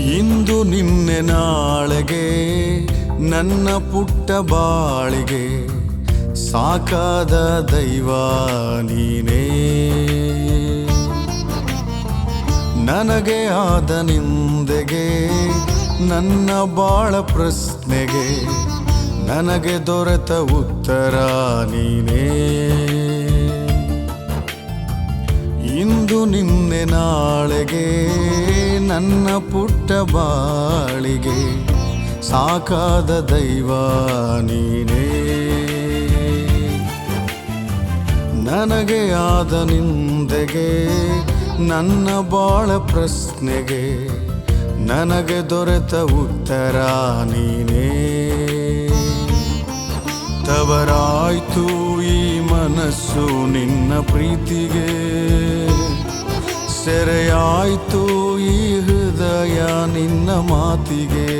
ಇಂದು ನಿನ್ನೆ ನಾಳೆಗೆ, ನನ್ನ ಪುಟ್ಟ ಬಾಳಿಗೆ ಸಾಕಾದ ದೈವ ನೀನೇ. ನನಗೆ ಆದ ನಿಂದೆಗೆ, ನನ್ನ ಬಾಳ ಪ್ರಶ್ನೆಗೆ ನನಗೆ ದೊರೆತ ಉತ್ತರ ನೀನೇ. ಇಂದು ನಿನ್ನೆ ನಾಳೆಗೆ ನನ್ನ ಪುಟ್ಟ ಬಾಳಿಗೆ ಸಾಕಾದ ದೈವ ನೀನೇ. ನನಗೆ ಆದ ನಿಂದೆಗೆ, ನನ್ನ ಬಾಳ ಪ್ರಶ್ನೆಗೆ ನನಗೆ ದೊರೆತ ಉತ್ತರ ನೀನೇ. ತವರಾಯ್ತು ಈ ಮನಸ್ಸು ನಿನ್ನ ಪ್ರೀತಿಗೆ. ಸೆರೆಯಾಯ್ತು ಈ ಹೃದಯ ನಿನ್ನ ಮಾತಿಗೆ.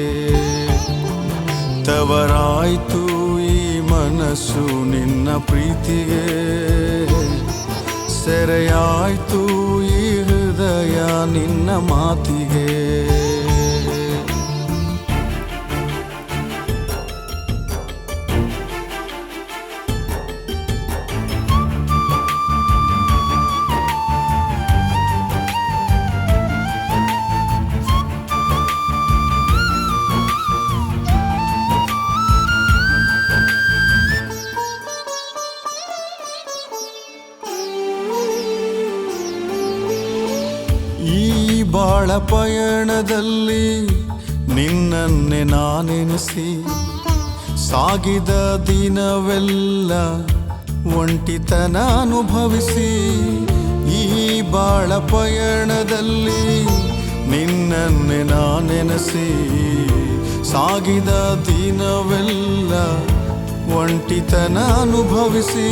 ತವರಾಯ್ತು ಈ ಮನಸ್ಸು ನಿನ್ನ ಪ್ರೀತಿಗೆ. ಸೆರೆಯಾಯ್ತು ಈ ಹೃದಯ ನಿನ್ನ ಮಾತಿಗೆ. ಬಾಳ ಪಯಣದಲ್ಲಿ ನಿನ್ನನ್ನೇ ನಾನೆನಿಸಿ ಸಾಗಿದ ದಿನವೆಲ್ಲ ಒಂಟಿತನ ಅನುಭವಿಸಿ ಈ ಬಾಳ ಪಯಣದಲ್ಲಿ ನಿನ್ನನ್ನೇ ನಾನೆನಿಸಿ ಸಾಗಿದ ದಿನವೆಲ್ಲ ಒಂಟಿತನ ಅನುಭವಿಸಿ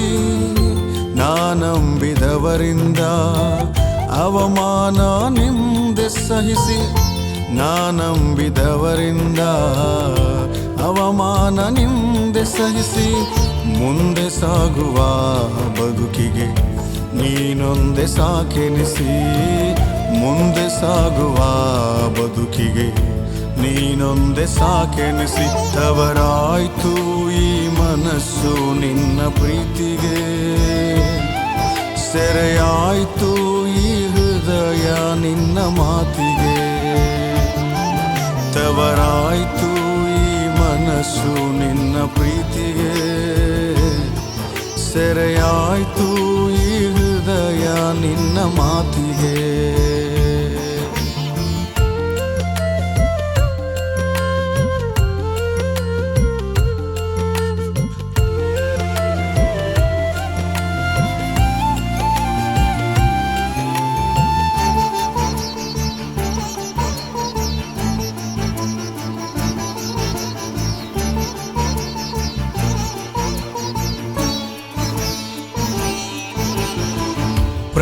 ನಾನಂಬಿದವರಿಂದ ಅವಮಾನ ನಿಂದೆ ಸಹಿಸಿ ನಾನಂಬಿದವರಿಂದ ಅವಮಾನ ನಿಂದೆ ಸಹಿಸಿ ಮುಂದೆ ಸಾಗುವ ಬದುಕಿಗೆ ನೀನೊಂದೆ ಸಾಕೆನಿಸಿ ಮುಂದೆ ಸಾಗುವ ಬದುಕಿಗೆ ನೀನೊಂದೆ ಸಾಕೆನಿಸಿ ತವರಾಯ್ತು ಈ ಮನಸ್ಸು ನಿನ್ನ ಪ್ರೀತಿಗೆ ಸೆರೆಯಾಯ್ತು ಈ ಹೃದಯ ನಿನ್ನ ಮಾತಿಗೆ. ತವರಾಯ್ತು ಈ ಮನಸ್ಸು ನಿನ್ನ ಪ್ರೀತಿಗೆ. ಸೆರೆಯಾಯ್ತು ಈ ಹೃದಯ ನಿನ್ನ ಮಾತಿಗೆ.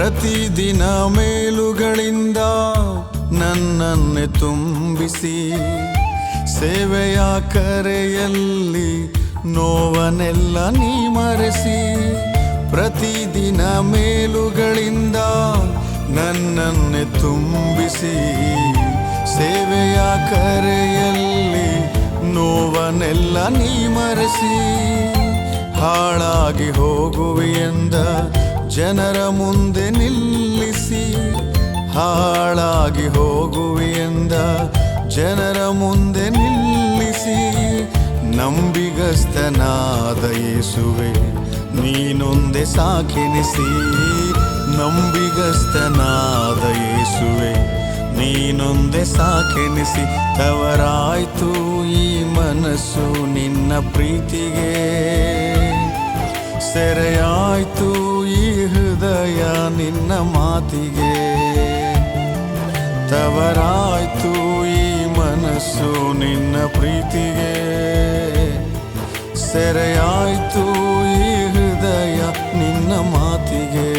ಪ್ರತಿದಿನ ಮೇಲುಗಳಿಂದ ನನ್ನನ್ನೇ ತುಂಬಿಸಿ, ಸೇವೆಯ ಕರೆಯಲ್ಲಿ ನೋವನೆಲ್ಲ ನೀ ಮರೆಸಿ, ಪ್ರತಿದಿನ ಮೇಲುಗಳಿಂದ ನನ್ನನ್ನೇ ತುಂಬಿಸಿ, ಸೇವೆಯ ಕರೆಯಲ್ಲಿ ನೋವನೆಲ್ಲ ನೀ ಮರೆಸಿ, ಹಾಳಾಗಿ ಹೋಗುವೆಯೆಂದ ಜನರ ಮುಂದೆ ನಿಲ್ಲಿಸಿ ಹಾಳಾಗಿ ಹೋಗುವೆಂದ ಜನರ ಮುಂದೆ ನಿಲ್ಲಿಸಿ ನಂಬಿಗಸ್ತನಾದ ಯೇಸುವೆ, ನೀನೊಂದೆ ಸಾಕೆನಿಸಿ ನಂಬಿಗಸ್ತನಾದ ಯೇಸುವೆ, ನೀನೊಂದೆ ಸಾಕೆನಿಸಿ ತವರಾಯ್ತು ಈ ಮನಸ್ಸು ನಿನ್ನ ಪ್ರೀತಿಗೆ. ಸೆರೆಯಾಯ್ತು ಹೃದಯ ನಿನ್ನ ಮಾತಿಗೆ. ತವರಾಯ್ತು ಈ ಮನಸ್ಸು ನಿನ್ನ ಪ್ರೀತಿಗೆ. ಸೆರೆಯಾಯ್ತು ಈ ಹೃದಯ ನಿನ್ನ ಮಾತಿಗೆ.